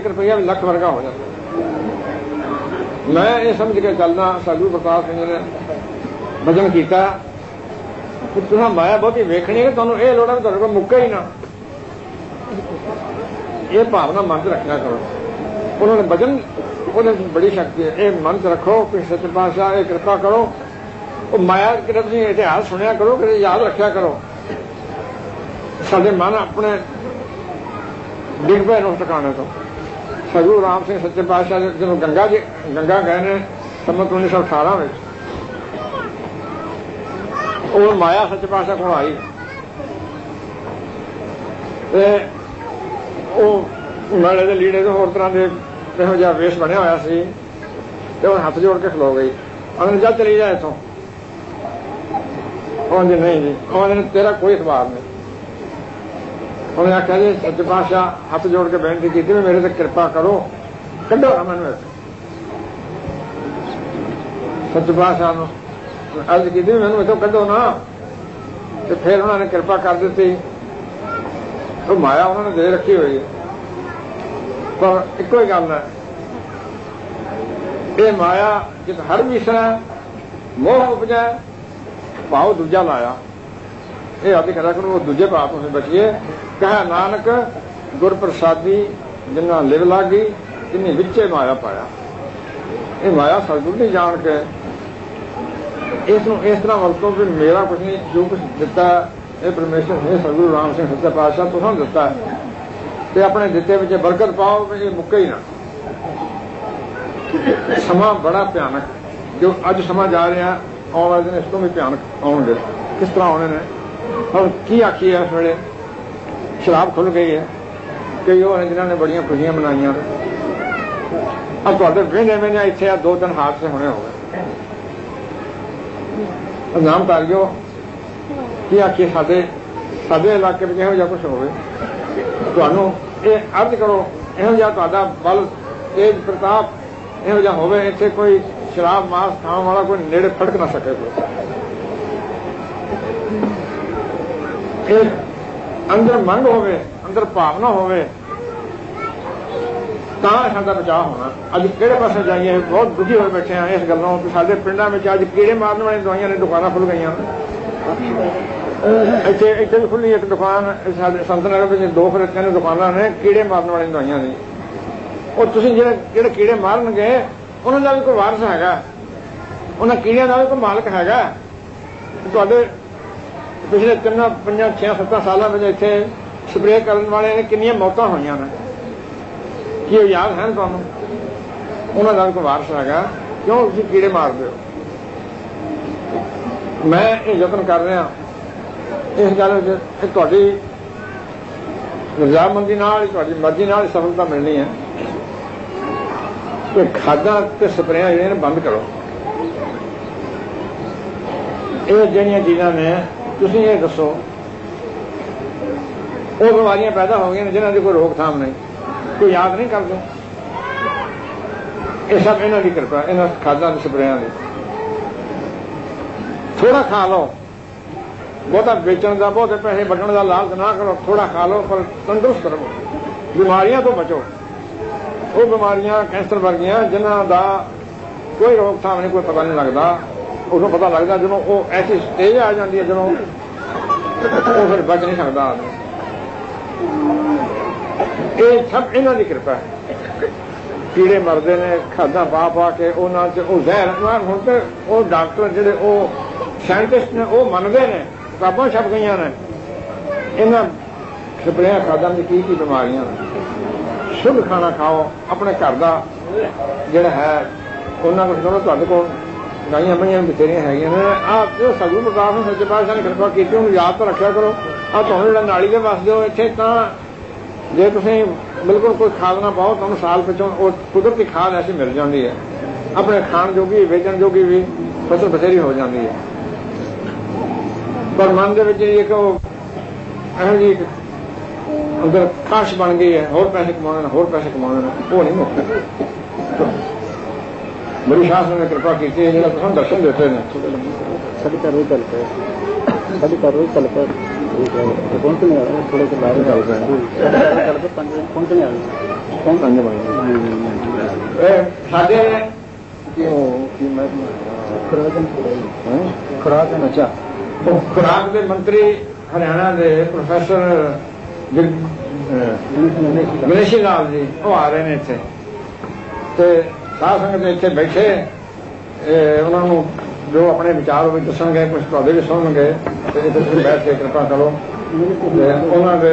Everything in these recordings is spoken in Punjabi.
1 ਰੁਪਇਆ ਵੀ ਲੱਖ ਵਰਗਾ ਹੋ ਜਾਂਦਾ। ਮੈਂ ਇਹ ਸਮਝ ਕੇ ਚੱਲਦਾ, ਸਾਧੂ ਪ੍ਰਤਾਪ ਸਿੰਘ ਨੇ ਭਜਨ ਕੀਤਾ ਕਿ ਤੁਸੀਂ ਮਾਇਆ ਬਹੁਤੀ ਵੇਖਣੀ ਹੈ ਤੁਹਾਨੂੰ ਇਹ ਲੋੜਾ ਵੀ ਤੁਹਾਡੇ ਕੋਲ ਮੁੱਕਾ ਹੀ ਨਾ। ਇਹ ਭਾਵਨਾ ਮਨ 'ਚ ਰੱਖਿਆ ਕਰੋ। ਉਹਨਾਂ ਨੇ ਵਜਨ ਉਹਦੇ 'ਚ ਬੜੀ ਸ਼ਕਤੀ ਹੈ। ਇਹ ਮਨ 'ਚ ਰੱਖੋ, ਕਿ ਸੱਚ ਪਾਤਸ਼ਾਹ, ਇਹ ਕਿਰਪਾ ਕਰੋ। ਉਹ ਮਾਇਆ ਕਿਤੇ ਤੁਸੀਂ ਇਤਿਹਾਸ ਸੁਣਿਆ ਕਰੋ ਕਿ ਯਾਦ ਰੱਖਿਆ ਕਰੋ। ਸਾਡੇ ਮਨ ਆਪਣੇ ਡਿੱਗ ਪਏ ਨੂੰ ਟਿਕਾਣੇ ਤੋਂ। ਸਗੂ ਰਾਮ ਸਿੰਘ ਸੱਚੇ ਪਾਤਸ਼ਾਹ ਜਦੋਂ ਗੰਗਾ ਜੀ, ਗੰਗਾ ਗਏ ਨੇ ਸੰਮਤ 1918 ਵਿੱਚ। ਉਹ ਮਾਇਆ ਸੱਚੇ ਪਾਤਸ਼ਾਹ ਕੋਲ ਆਈ। ਤੇ ਉਹ ਨਾਲੇ ਦੇ ਲੀੜੇ ਦੇ ਹੋਰ ਤਰ੍ਹਾਂ ਦੇ ਇਹੋ ਜਿਹਾ ਵੇਸ਼ ਬਣਿਆ ਹੋਇਆ ਸੀ ਤੇ ਉਹ ਹੱਥ ਜੋੜ ਕੇ ਖਲੋ ਗਈ। ਉਹਨੇ ਜਾ ਚਲੀ ਜਾ ਇੱਥੋਂ। ਉਹਨੇ ਨਹੀਂ ਜੀ ਉਹਨੇ ਤੇਰਾ ਕੋਈ ਇਤਬਾਰ ਨਹੀਂ। ਉਹਨੇ ਆਖਿਆ ਜੀ ਸੱਚ ਪਾਤਸ਼ਾਹ ਹੱਥ ਜੋੜ ਕੇ ਬੇਨਤੀ ਕੀਤੀ ਵੀ ਮੇਰੇ ਤੇ ਕਿਰਪਾ ਕਰੋ। ਕੱਢੋ। ਨਾ ਮੈਨੂੰ ਇੱਥੇ ਸੱਚ ਪਾਤਸ਼ਾਹ ਨੂੰ ਅਰਜ਼ ਕੀਤੀ ਮੈਨੂੰ ਇੱਥੋਂ ਕੱਢੋ ਨਾ। ਤੇ ਫਿਰ ਉਹਨਾਂ ਨੇ ਕਿਰਪਾ ਕਰ ਦਿੱਤੀ। ਉਹ ਮਾਇਆ ਉਹਨਾਂ ਨੇ ਦੇ ਰੱਖੀ ਹੋਈ ਹੈ। ਪਰ ਇੱਕੋ ਹੀ ਗੱਲ ਹੈ। ਇਹ ਮਾਇਆ ਜਿਤ ਹਰ ਵਿਸਰਾ ਮੋਹ ਉਪਜੈ ਭਾਉ ਦੂਜਾ ਲਾਇਆ। ਇਹ ਆਦਿ ਕਰਿਆ ਕਰੋ ਉਹ ਦੂਜੇ ਭਾਵ ਤੋਂ ਬਚੀਏ। ਕਹੇ ਨਾਨਕ ਗੁਰ ਪ੍ਰਸਾਦੀ ਜਿਨ੍ਹਾਂ ਲਿਵ ਲਾਗੀ, ਤਿਨੇ ਵਿੱਚੇ ਮਾਇਆ ਪਾਇਆ। ਇਹ ਮਾਇਆ ਸਤਿਗੁਰ ਨਹੀਂ ਜਾਣ ਕੇ। ਇਸ ਨੂੰ ਇਸ ਤਰ੍ਹਾਂ ਵਰਤੋ ਵੀ ਮੇਰਾ ਕੁਝ ਨਹੀਂ, ਜੋ ਕੁਝ ਦਿੱਤਾ, ਇਹ ਪਰਮੇਸ਼ਰ ਨੇ ਸਤਿਗੁਰੂ ਰਾਮ ਸਿੰਘ ਸੱਚਾ ਪਾਤਸ਼ਾਹ ਤੁਹਾਨੂੰ ਦਿੱਤਾ ਤੇ ਆਪਣੇ ਦਿੱਤੇ ਵਿੱਚ ਬਰਕਤ ਪਾਓ ਵੀ ਇਹ ਮੁੱਕੇ ਹੀ ਨਾ। ਸਮਾਂ ਬੜਾ ਭਿਆਨਕ, ਜੋ ਅੱਜ ਸਮਾਂ ਜਾ ਰਿਹਾ, ਆਉਣ ਵਾਲੇ ਦਿਨ ਇਸ ਤੋਂ ਵੀ ਭਿਆਨਕ ਆਉਣਗੇ। ਕਿਸ ਤਰ੍ਹਾਂ ਆਉਣੇ ਨੇ? ਹੁਣ ਕੀ ਆਖੀਏ ਇਸ ਵੇਲੇ? ਸ਼ਰਾਬ ਖੁੱਲ ਗਈ ਹੈ। ਕਈ ਉਹ ਨੇ ਜਿਨ੍ਹਾਂ ਨੇ ਬੜੀਆਂ ਖੁਸ਼ੀਆਂ ਮਨਾਈਆਂ। ਆ ਤੁਹਾਡੇ ਵੇਨੇ ਵੇਨੇ ਇੱਥੇ ਆ, ਦੋ ਤਿੰਨ ਹਾਦਸੇ ਹੋਣੇ ਹੋ ਗਏ। ਨਾਮ ਤਾਰਿਓ ਕੀ ਆਖੀਏ ਸਾਡੇ ਸਾਡੇ ਇਲਾਕੇ ਵਿੱਚ ਇਹੋ ਜਿਹਾ ਕੁਝ ਹੋਵੇ? ਤੁਹਾਨੂੰ ਇਹ ਅਰਜ਼ ਕਰੋ, ਇਹੋ ਜਿਹਾ ਤੁਹਾਡਾ ਬਲ, ਤੇਜ ਪ੍ਰਤਾਪ ਇਹੋ ਜਿਹਾ ਹੋਵੇ, ਇੱਥੇ ਕੋਈ ਸ਼ਰਾਬ ਮਾਸ ਖਾਣ ਵਾਲਾ ਕੋਈ ਨੇੜੇ ਫੜਕ ਨਾ ਸਕੇ ਕੋਈ। ਇਹ ਅੰਦਰ ਮੰਗ ਹੋਵੇ, ਅੰਦਰ ਭਾਵਨਾ ਹੋਵੇ, ਤਾਂ ਸਾਡਾ ਬਚਾਅ ਹੋਣਾ। ਅੱਜ ਕਿਹੜੇ ਪਾਸੇ ਜਾਈਏ? ਬਹੁਤ ਦੁਖੀ ਹੋਏ ਬੈਠੇ ਆ ਇਸ ਗੱਲੋਂ ਕਿ ਸਾਡੇ ਪਿੰਡਾਂ ਵਿੱਚ ਅੱਜ ਕੀੜੇ ਮਾਰਨ ਵਾਲੀਆਂ ਦਵਾਈਆਂ ਨੇ, ਦੁਕਾਨਾਂ ਖੁੱਲ ਗਈਆਂ ਇੱਥੇ ਇੱਥੇ ਵੀ ਖੁੱਲੀ ਇੱਕ ਦੁਕਾਨ, ਸਾਡੇ ਸੰਤ ਨਗਰ ਵਿੱਚ ਦੋ ਫਿਰ ਤਿੰਨ ਦੁਕਾਨਾਂ ਨੇ ਕੀੜੇ ਮਾਰਨ ਵਾਲੀਆਂ ਦਵਾਈਆਂ ਨੇ? ਉਹ ਤੁਸੀਂ ਜਿਹੜੇ ਜਿਹੜੇ ਕੀੜੇ ਮਾਰਨਗੇ, ਉਹਨਾਂ ਦਾ ਵੀ ਕੋਈ ਵਾਰਸ ਹੈਗਾ। ਉਹਨਾਂ ਕੀੜਿਆਂ ਦਾ ਵੀ ਕੋਈ ਮਾਲਕ ਹੈਗਾ। ਤੁਹਾਡੇ ਪਿਛਲੇ ਤਿੰਨਾਂ ਪੰਜਾਂ ਛੇ ਸੱਤਾਂ ਸਾਲਾਂ ਵਿੱਚ ਇੱਥੇ ਸਪਰੇਅ ਕਰਨ ਵਾਲਿਆਂ ਨੇ ਕਿੰਨੀਆਂ ਮੌਤਾਂ ਹੋਈਆਂ ਨੇ। ਕੀ ਉਹ ਯਾਦ ਹੈ ਤੁਹਾਨੂੰ? ਉਹਨਾਂ ਦਾ ਕੋਈ ਵਾਰਸ ਹੈਗਾ। ਕਿਉਂ ਤੁਸੀਂ ਕੀੜੇ ਮਾਰਦੇ ਹੋ? ਮੈਂ ਇਹ ਯਤਨ ਕਰ ਰਿਹਾ। ਇਸ ਗੱਲ ਵਿੱਚ ਇਹ ਤੁਹਾਡੀ ਰਜ਼ਾਮੰਦੀ ਨਾਲ ਤੁਹਾਡੀ ਮਰਜ਼ੀ ਨਾਲ ਸਫਲਤਾ ਮਿਲਣੀ ਹੈ। ਕਿ ਖਾਦਾਂ ਤੇ ਸਪਰੇਆਂ ਜਿਹੜੀਆਂ ਨੇ ਬੰਦ ਕਰੋ। ਇਹ ਜਿਹੜੀਆਂ ਚੀਜ਼ਾਂ ਨੇ ਤੁਸੀਂ ਇਹ ਦੱਸੋ, ਉਹ ਬਿਮਾਰੀਆਂ ਪੈਦਾ ਹੋ ਗਈਆਂ ਨੇ ਜਿਨ੍ਹਾਂ ਦੀ ਕੋਈ ਰੋਕਥਾਮ ਨਹੀਂ, ਕੋਈ ਯਾਦ ਨਹੀਂ ਕਰਦੇ। ਇਹ ਸਭ ਇਹਨਾਂ ਦੀ ਕਿਰਪਾ, ਇਹਨਾਂ ਖਾਦਾਂ ਤੇ ਸਪਰੇਆਂ ਦੀ। ਥੋੜਾ ਖਾ ਲਓ। ਬਹੁਤਾ ਵੇਚਣ ਦਾ, ਬਹੁਤੇ ਪੈਸੇ ਵੱਢਣ ਦਾ ਲਾਲਚ ਨਾ ਕਰੋ ਥੋੜਾ ਖਾ ਲਓ, ਪਰ ਤੰਦਰੁਸਤ ਰਹੋ। ਬਿਮਾਰੀਆਂ ਤੋਂ ਬਚੋ। ਉਹ ਬਿਮਾਰੀਆਂ ਕੈਂਸਰ ਵਰਗੀਆਂ, ਜਿਨ੍ਹਾਂ ਦਾ ਕੋਈ ਰੋਕਥਾਮ ਨਹੀਂ, ਕੋਈ ਪਤਾ ਨਹੀਂ ਲੱਗਦਾ। ਉਦੋਂ ਪਤਾ ਲੱਗਦਾ ਜਦੋਂ ਉਹ ਐਸੀ ਸਟੇਜ ਆ ਜਾਂਦੀ ਹੈ, ਜਦੋਂ ਉਹ ਫਿਰ ਬਚ ਨਹੀਂ ਸਕਦਾ ਆਦਮੀ। ਇਹ ਸਭ ਇਹਨਾਂ ਦੀ ਕਿਰਪਾ ਹੈ। ਕੀੜੇ ਮਰਦੇ ਨੇ, ਖਾਦਾਂ ਪਾ ਪਾ ਕੇ ਉਹਨਾਂ 'ਚ ਉਹ ਜ਼ਹਿਰ ਹੁਣ ਤੇ ਉਹ ਡਾਕਟਰ ਜਿਹੜੇ ਉਹ ਸਾਇੰਟਿਸਟ ਨੇ, ਉਹ ਮੰਨਦੇ ਨੇ, ਕਿਤਾਬਾਂ ਛਪ ਗਈਆਂ ਨੇ। ਇਹਨਾਂ ਸਪਰੇਆਂ ਖਾਦਾਂ ਦੀ ਕੀ ਕੀ ਬਿਮਾਰੀਆਂ ਨੇ। ਸ਼ੁੱਧ ਖਾਣਾ ਖਾਓ, ਆਪਣੇ ਘਰ ਦਾ ਜਿਹੜਾ ਹੈ, ਉਹਨਾਂ ਨੂੰ ਕਰੋ ਤੁਹਾਡੇ ਕੋਲ ਗਾਈਆਂ ਮਈਆਂ ਬਥੇਰੀਆਂ ਹੈਗੀਆਂ ਨੇ। ਆਹ ਜੋ ਸਗੂ ਪ੍ਰਕਾਸ਼ ਨੂੰ ਸੱਚੇ ਪਾਤਸ਼ਾਹ ਨੇ ਕਿਰਪਾ ਕੀਤੀ, ਉਹਨੂੰ ਯਾਦ ਤਾਂ ਰੱਖਿਆ ਕਰੋ। ਆ ਤੁਹਾਨੂੰ ਜਿਹੜਾ ਨਾਲੀ ਦੇ ਵਸਦੇ ਹੋ ਇੱਥੇ ਤਾਂ ਜੇ ਤੁਸੀਂ ਬਿਲਕੁਲ ਕੋਈ ਖਾਦ ਨਾ ਪਾਓ, ਤੁਹਾਨੂੰ ਸਾਲ ਪਿਛੋਂ ਉਹ ਕੁਦਰਤੀ ਖਾਦ ਐਸੀ ਮਿਲ ਜਾਂਦੀ ਹੈ। ਆਪਣੇ ਖਾਣ ਜੋਗੀ, ਵੇਚਣ ਜੋਗੀ ਵੀ ਫਸਲ ਬਥੇਰੀ ਹੋ ਜਾਂਦੀ ਹੈ। ਪਰ ਮਨ ਦੇ ਵਿੱਚ ਇੱਕ ਉਹ ਇਹੋ ਜਿਹੀ ਅੰਦਰ ਕਾਸ਼ ਬਣ ਗਈ ਹੈ, ਹੋਰ ਪੈਸੇ ਕਮਾਉਣੇ ਹੋਰ ਪੈਸੇ ਕਮਾਉਣੇ ਨੇ, ਉਹ ਨਹੀਂ ਮੁੱਕ ਮੇਰੀ ਸ਼ਾਸਨ ਨੇ ਕਿਰਪਾ ਕੀਤੀ ਹੈ ਜਿਹੜਾ ਤੁਹਾਨੂੰ ਦਰਸ਼ਨ ਦਿੱਤੇ ਨੇ ਸਾਡੀ ਕਾਰਵਾਈ ਚੱਲ ਪਈ ਸਾਡੀ ਕਾਰਵਾਈ ਚੱਲ ਪਈ ਪਹੁੰਚ ਨਹੀਂ ਆ ਰਿਹਾ ਥੋੜੇ ਜਿਹਾ ਬਾਹਰ ਸਾਡੀ ਕਾਰਵਾਈ ਚੱਲ ਪਈ ਪੰਜ ਪਹੁੰਚ ਨਹੀਂ ਆ ਰਹੀ ਪੰਜ ਇਹ ਸਾਡੇ ਉਹ ਕੀ ਮੈਂ ਖਰਾਜਨ ਹੈਂ? ਖਰਾਜਨ ਅੱਛਾ ਉਹ ਖੁਰਾਕ ਦੇ ਮੰਤਰੀ ਹਰਿਆਣਾ ਦੇ ਪ੍ਰੋਫੈਸਰ ਗਣੇਸ਼ੀ ਲਾਲ ਜੀ ਉਹ ਆ ਰਹੇ ਨੇ ਇੱਥੇ ਤੇ ਸਾਧ ਸੰਗਤ ਇੱਥੇ ਬੈਠੇ ਉਹਨਾਂ ਨੂੰ ਜੋ ਆਪਣੇ ਵਿਚਾਰ ਹੋਵੇ ਦੱਸਣਗੇ ਕੁਝ ਤੁਹਾਡੇ ਵੀ ਸੁਣਨਗੇ, ਤੇ ਇੱਥੇ ਤੁਸੀਂ ਬੈਠ ਕੇ ਕਿਰਪਾ ਕਰੋ। ਤੇ ਉਹਨਾਂ ਦੇ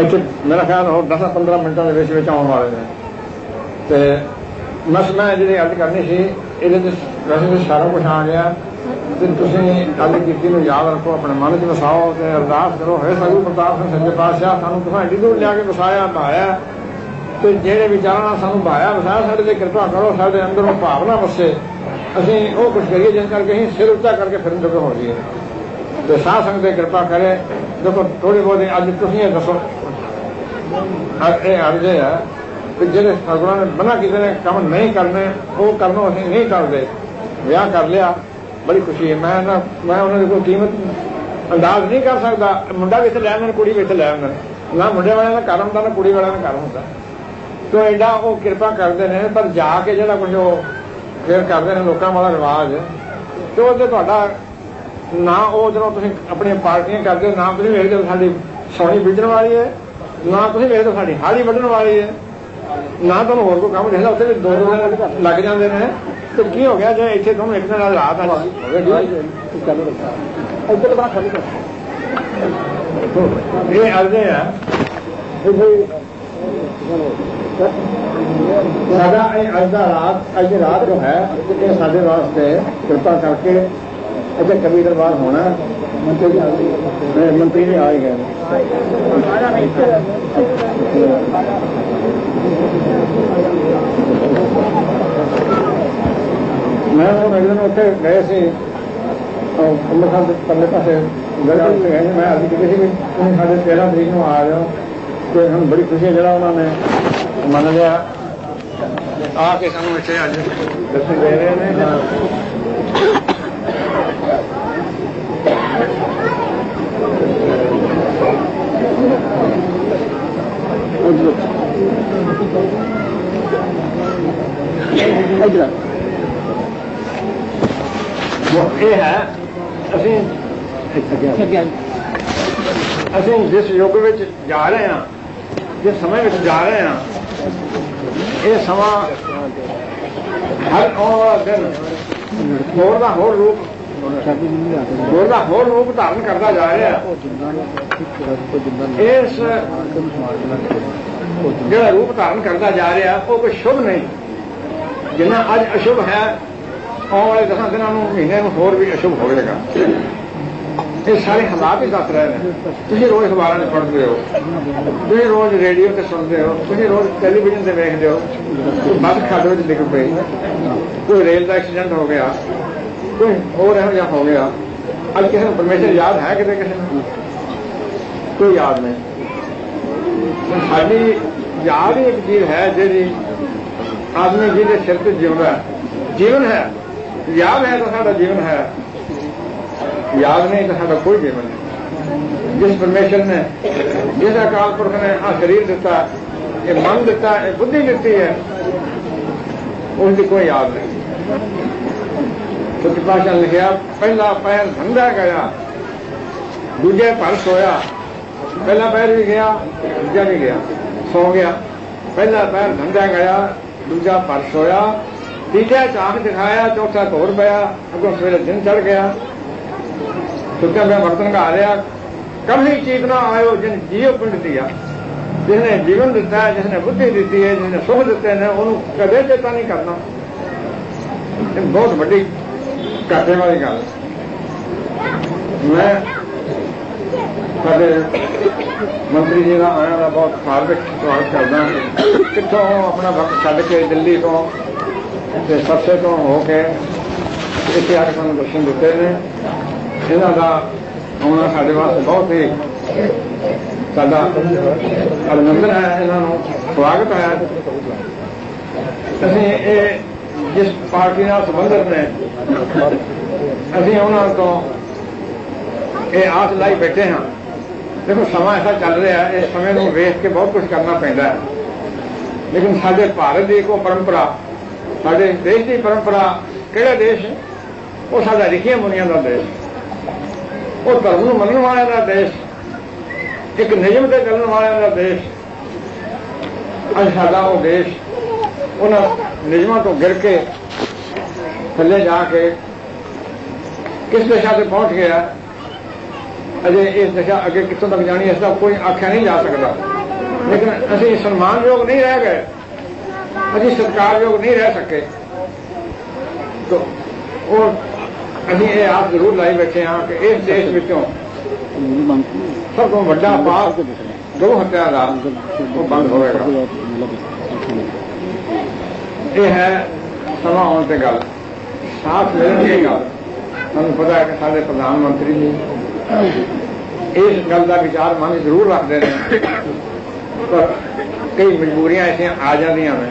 ਇੱਥੇ ਮੇਰਾ ਖਿਆਲ ਹੋਰ 10-15 ਮਿੰਟਾਂ ਦੇ ਵਿੱਚ ਵਿੱਚ ਆਉਣ ਵਾਲੇ ਨੇ। ਤੇ ਬਸ ਮੈਂ ਜਿਹੜੀ ਅੱਜ ਕਰਨੀ ਸੀ, ਇਹਦੇ ਵਿੱਚ ਵੈਸੇ ਸਾਰਾ ਕੁਝ ਆ ਗਿਆ। ਤੇ ਤੁਸੀਂ ਗੱਲ ਕੀਤੀ ਨੂੰ ਯਾਦ ਰੱਖੋ, ਆਪਣੇ ਮਨ 'ਚ ਵਸਾਓ ਤੇ ਅਰਦਾਸ ਕਰੋ, ਹੈ ਸਤਿਗੁਰੂ ਪ੍ਰਤਾਪ ਸਿੰਘ ਸੱਚੇ ਪਾਤਸ਼ਾਹ, ਸਾਨੂੰ ਤੁਹਾਨੂੰ ਐਡੀ ਦੂਰ ਲਿਆ ਕੇ ਵਸਾਇਆ, ਭਾਇਆ। ਤੇ ਜਿਹੜੇ ਵਿਚਾਰਾਂ ਨਾਲ ਸਾਨੂੰ ਭਾਇਆ ਵਸਾਇਆ ਸਾਡੇ ਤੇ ਕਿਰਪਾ ਕਰੋ, ਸਾਡੇ ਅੰਦਰੋਂ ਭਾਵਨਾ ਵਸੇ। ਅਸੀਂ ਉਹ ਕੁਝ ਕਰੀਏ ਜਿਸ ਕਰਕੇ ਅਸੀਂ ਸਿਰ ਉੱਚਾ ਕਰਕੇ ਫਿਰਨ ਜੋਗੇ ਹੋ ਜਾਈਏ। ਤੇ ਸਾਧ ਸੰਗਤ ਦੀ ਕਿਰਪਾ ਕਰੇ। ਦੇਖੋ ਥੋੜੀ ਬਹੁਤੀ ਅੱਜ ਤੁਸੀਂ ਇਹ ਦੱਸੋ। ਇਹ ਅਰਜ਼ੇ ਆ ਕਿ ਜਿਹੜੇ ਸਤਿਗੁਰਾਂ ਨੇ ਬਣਾ ਕੀਤੇ ਨੇ, ਕੰਮ ਨਹੀਂ ਕਰਨੇ, ਉਹ ਕਰਨੋਂ ਅਸੀਂ ਨਹੀਂ ਕਰਦੇ ਵਿਆਹ ਕਰ ਲਿਆ, ਬੜੀ ਖੁਸ਼ੀ ਹੈ। ਮੈਂ ਨਾ ਮੈਂ ਉਹਨਾਂ ਦੀ ਕੋਈ ਕੀਮਤ ਅੰਦਾਜ਼ ਨਹੀਂ ਕਰ ਸਕਦਾ। ਮੁੰਡਾ ਵੀ ਇੱਥੇ ਲੈ ਆਉਂਦਾ ਕੁੜੀ ਵੀ ਇੱਥੇ ਲੈ ਆਉਂਦਾ ਨਾ ਮੁੰਡੇ ਵਾਲਿਆਂ ਦਾ ਘਰ ਹੁੰਦਾ, ਨਾ ਕੁੜੀ ਵਾਲਿਆਂ ਦਾ ਘਰ ਹੁੰਦਾ। ਤੋ ਐਡਾ ਉਹ ਕਿਰਪਾ ਕਰਦੇ ਨੇ ਪਰ ਜਾ ਕੇ ਜਿਹੜਾ ਕੁਝ ਉਹ ਫਿਰ ਕਰਦੇ ਨੇ ਲੋਕਾਂ ਵਾਲਾ ਰਿਵਾਜ। ਤੇ ਉਹਦੇ ਤੁਹਾਡਾ ਨਾ ਉਹ ਜਦੋਂ ਤੁਸੀਂ ਆਪਣੀਆਂ ਪਾਰਟੀਆਂ ਕਰਦੇ ਹੋ ਨਾ ਤੁਸੀਂ ਵੇਖਦੇ ਸਾਡੀ ਸੋਣੀ ਬੀਜਣ ਵਾਲੀ ਹੈ ਨਾ ਤੁਸੀਂ ਵੇਖਦੇ ਸਾਡੀ ਹਾੜੀ ਵੱਢਣ ਵਾਲੀ ਹੈ। ਨਾ ਤੁਹਾਨੂੰ ਹੋਰ ਕੋਈ ਕੰਮ ਦਿਖਦਾ ਉੱਥੇ ਦੋ ਦੋ ਦਿਨ ਲੱਗ ਜਾਂਦੇ ਨੇ। ਤੇ ਕੀ ਹੋ ਗਿਆ ਜੇ ਇੱਥੇ ਤੁਹਾਨੂੰ ਇੱਕ ਦਿਨ ਨਾਲ ਰਾਤ ਆ ਚਾਲੂ ਰੱਖਾ ਇੱਧਰ ਬਣਾ ਖਾਲੀ ਕਰ ਇਹ ਅਰਜ਼ੇ ਆ। ਸਾਡਾ ਇਹ ਅੱਜ ਦਾ ਰਾਤ, ਅੱਜ ਦੀ ਰਾਤ ਜੋ ਹੈ, ਇਹ ਸਾਡੇ ਵਾਸਤੇ ਕਿਰਪਾ ਕਰਕੇ ਅੱਛਾ ਕਵੀ ਦਰਬਾਰ ਹੋਣਾ। ਮੰਤਰੀ ਆ ਗਏ। ਮੰਤਰੀ ਜੀ ਆ ਗਏ। ਮੈਂ ਉਹ ਇੱਕ ਦਿਨ ਉੱਥੇ ਗਏ ਸੀ। ਉਹ ਅੰਮ੍ਰਿਤਸਰ ਦੇ ਪਰਲੇ ਪਾਸੇ ਗੜਗੜ ਤੇ ਗਏ ਮੈਂ ਅੱਜ ਕਿਹਾ ਵੀ ਤੁਸੀਂ ਸਾਡੇ 13 ਤਰੀਕ ਨੂੰ ਆ ਜਾਓ ਤੇ ਸਾਨੂੰ ਬੜੀ ਖੁਸ਼ੀ ਹੈ ਜਿਹੜਾ ਉਹਨਾਂ ਨੇ ਮੰਨ ਲਿਆ? ਆ ਕੇ ਸਾਨੂੰ ਇੱਥੇ ਅੱਜ ਦੱਸੀ ਦੇ ਰਹੇ ਨੇ? ਇੱਧਰ ਉਹ ਇਹ ਹੈ ਅਸੀਂ ਅਸੀਂ ਜਿਸ ਯੁੱਗ ਵਿੱਚ ਜਾ ਰਹੇ ਹਾਂ ਜਿਸ ਸਮੇਂ ਵਿੱਚ ਜਾ ਰਹੇ ਹਾਂ ਇਹ ਸਮਾਂ ਹਰ ਆਉਣ ਦਿਨ ਹੋਰ ਦਾ ਹੋਰ ਰੂਪ, ਹੋਰ ਦਾ ਹੋਰ ਰੂਪ ਧਾਰਨ ਕਰਦਾ ਜਾ ਰਿਹਾ। ਇਸ ਜਿਹੜਾ ਰੂਪ ਧਾਰਨ ਕਰਦਾ ਜਾ ਰਿਹਾ, ਉਹ ਕੋਈ ਸ਼ੁਭ ਨਹੀਂ। ਜਿੰਨਾ ਅੱਜ ਅਸ਼ੁਭ ਹੈ, ਆਉਣ ਵਾਲੇ ਦਸਾਂ ਦਿਨਾਂ ਨੂੰ ਮਹੀਨੇ ਨੂੰ ਹੋਰ ਵੀ ਅਸ਼ੁਭ ਹੋਵੇਗਾ। ਇਹ ਸਾਰੇ ਹਾਲਾਤ ਹੀ ਦੱਸ ਰਹੇ ਨੇ। ਤੁਸੀਂ ਰੋਜ਼ ਅਖਬਾਰਾਂ 'ਚ ਪੜ੍ਹਦੇ ਹੋ। ਤੁਸੀਂ ਰੋਜ਼ ਰੇਡੀਓ ਤੇ ਸੁਣਦੇ ਹੋ। ਤੁਸੀਂ ਰੋਜ਼ ਟੈਲੀਵਿਜ਼ਨ ਤੇ ਵੇਖਦੇ ਹੋ। ਕੋਈ ਬੱਸ ਵਿੱਚ ਡਿੱਗ ਪਈ ਕੋਈ ਰੇਲ ਦਾ ਐਕਸੀਡੈਂਟ ਹੋ ਗਿਆ। ਕੋਈ ਹੋਰ ਇਹੋ ਜਿਹਾ ਹੋ ਗਿਆ। ਅੱਜ ਕਿਸੇ ਨੂੰ ਪਰਮੇਸ਼ਰ ਯਾਦ ਹੈ ਕਿਤੇ ਕਿਸੇ ਨੂੰ? ਕੋਈ ਯਾਦ ਨਹੀਂ। ਸਾਡੀ ਯਾਦ ਹੀ ਇੱਕ ਚੀਜ਼ ਹੈ ਜਿਹੜੀ ਆਦਮੀ ਜਿਹਦੇ ਸਿਰ ਤੇ ਜਿਉਂਦਾ ਜੀਵਨ ਹੈ। ਯਾਦ ਹੈ ਤਾਂ ਸਾਡਾ ਜੀਵਨ ਹੈ। ਯਾਦ ਨਹੀਂ ਤਾਂ ਸਾਡਾ ਕੋਈ ਜੀਵਨ ਨਹੀਂ। ਜਿਸ ਪਰਮੇਸ਼ਰ ਨੇ, ਜਿਸ ਅਕਾਲ ਪੁਰਖ ਨੇ ਆ ਸਰੀਰ ਦਿੱਤਾ, ਇਹ ਮਨ ਦਿੱਤਾ, ਇਹ ਬੁੱਧੀ ਦਿੱਤੀ ਹੈ ਉਸ ਦੀ ਕੋਈ ਯਾਦ ਨਹੀਂ। ਸੱਚ ਲਿਖਿਆ, ਪਹਿਲਾ ਪੈਰ ਧੰਦਾ ਗਿਆ, ਦੂਜੇ ਪਰ ਸੋਇਆ। ਪਹਿਲਾ ਪੈਰ ਵੀ ਗਿਆ, ਦੂਜਾ ਵੀ ਗਿਆ, ਸੌ ਗਿਆ। ਪਹਿਲਾ ਪੈਰ ਧੰਦਾ ਗਿਆ, ਦੂਜਾ ਪਰ ਸੋਇਆ। ਤੀਜਾ ਚਾਕ ਦਿਖਾਇਆ, ਚੌਥਾ ਘੋਰ ਪਿਆ, ਅੱਗੋਂ ਸਵੇਰੇ ਦਿਨ ਚੜ ਗਿਆ। ਸੁੱਤਿਆ ਮੈਂ ਵਰਤਨ ਘਾ ਲਿਆ। ਕਭੀ ਚੇਤਨਾ ਆਇਓ ਜਿਨ ਜੀਵ ਪਿੰਡ ਦਿਆ ਜਿਸ ਨੇ ਜੀਵਨ ਦਿੱਤਾ ਹੈ, ਜਿਸ ਨੇ ਬੁੱਧੀ ਦਿੱਤੀ ਹੈ ਜਿਸ ਨੇ ਸੁਖ ਦਿੱਤੇ ਨੇ ਉਹਨੂੰ ਕਦੇ ਚੇਤਾ ਨਹੀਂ ਕਰਨਾ। ਇਹ ਬਹੁਤ ਵੱਡੀ ਘਾਟੇ ਵਾਲੀ ਗੱਲ। ਮੈਂ ਸਾਡੇ ਮੰਤਰੀ ਜੀ ਦਾ ਆਇਆ ਦਾ ਬਹੁਤ ਹਾਰਦਿਕ ਸਵਾਗਤ ਕਰਦਾ ਕਿੱਥੋਂ ਆਪਣਾ ਵਕਤ ਛੱਡ ਕੇ ਦਿੱਲੀ ਤੋਂ ਤੇ ਸਰਸੇ ਤੋਂ ਹੋ ਕੇ ਇੱਥੇ ਆ ਕੇ ਸਾਨੂੰ ਦਰਸ਼ਨ ਦਿੱਤੇ ਨੇ। ਇਹਨਾਂ ਦਾ ਆਉਣਾ ਸਾਡੇ ਵਾਸਤੇ ਬਹੁਤ ਹੀ ਸਾਡਾ ਅਭਿਨੰਦਨ ਹੈ, ਇਹਨਾਂ ਨੂੰ ਸਵਾਗਤ ਹੈ। ਅਸੀਂ ਇਹ ਜਿਸ ਪਾਰਟੀ ਨਾਲ ਸੰਬੰਧਿਤ ਨੇ, ਅਸੀਂ ਉਹਨਾਂ ਤੋਂ ਇਹ ਆਸ ਲਾਈ ਬੈਠੇ ਹਾਂ। ਦੇਖੋ, ਸਮਾਂ ਐਸਾ ਚੱਲ ਰਿਹਾ ਹੈ ਇਸ ਸਮੇਂ ਨੂੰ ਵੇਖ ਕੇ ਬਹੁਤ ਕੁਝ ਕਰਨਾ ਪੈਂਦਾ ਹੈ। ਲੇਕਿਨ ਸਾਡੇ ਭਾਰਤ ਦੀ ਇੱਕੋ ਪਰੰਪਰਾ, ਸਾਡੇ ਦੇਸ਼ ਦੀ ਪਰੰਪਰਾ ਕਿਹੜਾ ਦੇਸ਼ ਹੈ? ਉਹ ਸਾਡਾ ਰਿਖੀਆਂ ਮੁਨੀਆਂ ਦਾ ਦੇਸ਼ ਉਹ ਧਰਮ ਨੂੰ ਮੰਨਣ ਵਾਲਿਆਂ ਦਾ ਦੇਸ਼, ਇੱਕ ਨਿਯਮ ਤੇ ਚੱਲਣ ਵਾਲਿਆਂ ਦਾ ਦੇਸ਼। ਅੱਜ ਸਾਡਾ ਉਹ ਦੇਸ਼, ਉਹਨਾਂ ਨਿਯਮਾਂ ਤੋਂ ਗਿਰ ਕੇ ਥੱਲੇ ਜਾ ਕੇ ਕਿਸ ਦਿਸ਼ਾ ਤੇ ਪਹੁੰਚ ਗਿਆ, ਅਜੇ ਇਸ ਦਿਸ਼ਾ ਅੱਗੇ ਕਿੱਥੋਂ ਤੱਕ ਜਾਣੀ, ਇਸ ਦਾ ਕੋਈ ਆਖਿਆ ਨਹੀਂ ਜਾ ਸਕਦਾ। ਲੇਕਿਨ ਅਸੀਂ ਸਨਮਾਨਯੋਗ ਨਹੀਂ ਰਹਿ ਗਏ, ਅਸੀਂ ਸਤਿਕਾਰਯੋਗ ਨਹੀਂ ਰਹਿ ਸਕੇ। ਤੋ ਉਹ ਅਸੀਂ ਇਹ ਆਪ ਜ਼ਰੂਰ ਲਾਈ ਬੈਠੇ ਹਾਂ ਕਿ ਇਸ ਦੇਸ਼ ਵਿੱਚੋਂ ਸਭ ਤੋਂ ਵੱਡਾ ਪਾਪ ਦੋ ਹੱਤਿਆ ਦਾ ਉਹ ਬੰਦ ਹੋਵੇਗਾ। ਇਹ ਹੈ ਸਮਾਂ ਆਉਣ ਤੇ ਗੱਲ। ਸਾਥ ਮਿਲਣ ਦੀ ਗੱਲ। ਸਾਨੂੰ ਪਤਾ ਹੈ ਕਿ ਸਾਡੇ ਪ੍ਰਧਾਨ ਮੰਤਰੀ ਜੀ ਇਸ ਗੱਲ ਦਾ ਵਿਚਾਰ ਮਨ ਜ਼ਰੂਰ ਰੱਖਦੇ ਨੇ। ਪਰ ਕਈ ਮਜਬੂਰੀਆਂ ਐਸੀਆਂ ਆ ਜਾਂਦੀਆਂ ਨੇ।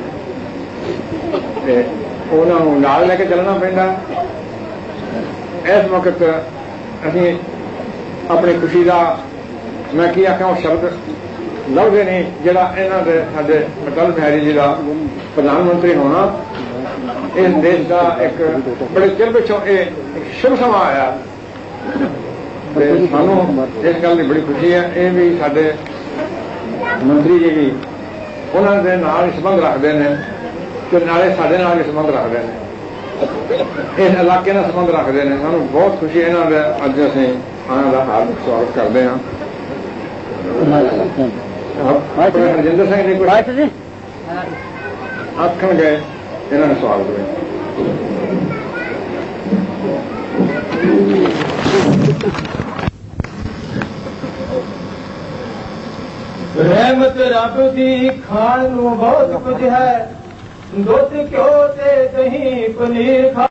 ਤੇ ਉਹਨਾਂ ਨੂੰ ਨਾਲ ਲੈ ਕੇ ਚੱਲਣਾ ਪੈਂਦਾ। ਇਸ ਵਕਤ ਅਸੀਂ ਆਪਣੀ ਖੁਸ਼ੀ ਦਾ ਮੈਂ ਕੀ ਆਖਾਂ, ਉਹ ਸ਼ਬਦ ਲੱਭਦੇ ਨਹੀਂ ਜਿਹੜਾ ਇਹਨਾਂ ਦੇ ਸਾਡੇ ਅਟਲ ਬਿਹਾਰੀ ਜੀ ਦਾ ਪ੍ਰਧਾਨ ਮੰਤਰੀ ਹੋਣਾ। ਇਸ ਦੇਸ਼ ਦਾ ਇੱਕ ਬੜੇ ਚਿਰ ਪਿੱਛੋਂ ਇਹ ਸ਼ੁਭ ਸਮਾਂ ਆਇਆ। ਤੇ ਸਾਨੂੰ ਇਸ ਗੱਲ ਦੀ ਬੜੀ ਖੁਸ਼ੀ ਹੈ। ਇਹ ਵੀ ਸਾਡੇ ਮੰਤਰੀ ਜੀ ਵੀ ਉਹਨਾਂ ਦੇ ਨਾਲ ਸੰਬੰਧ ਰੱਖਦੇ ਨੇ ਤੇ ਨਾਲੇ ਸਾਡੇ ਨਾਲ ਵੀ ਸੰਬੰਧ ਰੱਖਦੇ ਨੇ। ਇਸ ਇਲਾਕੇ ਨਾਲ ਸੰਬੰਧ ਰੱਖਦੇ ਨੇ। ਸਾਨੂੰ ਬਹੁਤ ਖੁਸ਼ੀ ਹੈ ਇਹਨਾਂ ਦਾ। ਅੱਜ ਅਸੀਂ ਉਹਨਾਂ ਦਾ ਹਾਰਦਿਕ ਸਵਾਗਤ ਕਰਦੇ ਹਾਂ। ਰਜਿੰਦਰ ਸਿੰਘ ਜੀ ਕੋਈ ਆਖਣ ਗਏ ਇਹਨਾਂ ਦਾ ਸਵਾਗਤ ਹੋਇਆ ਰਹਿਮਤ ਰੱਬ ਦੀ ਖਾਣ ਨੂੰ ਬਹੁਤ ਕੁਝ ਹੈ। ਦੁੱਧ ਘਿਓ ਤੇ ਦਹੀਂ ਪਨੀਰ ਖਾ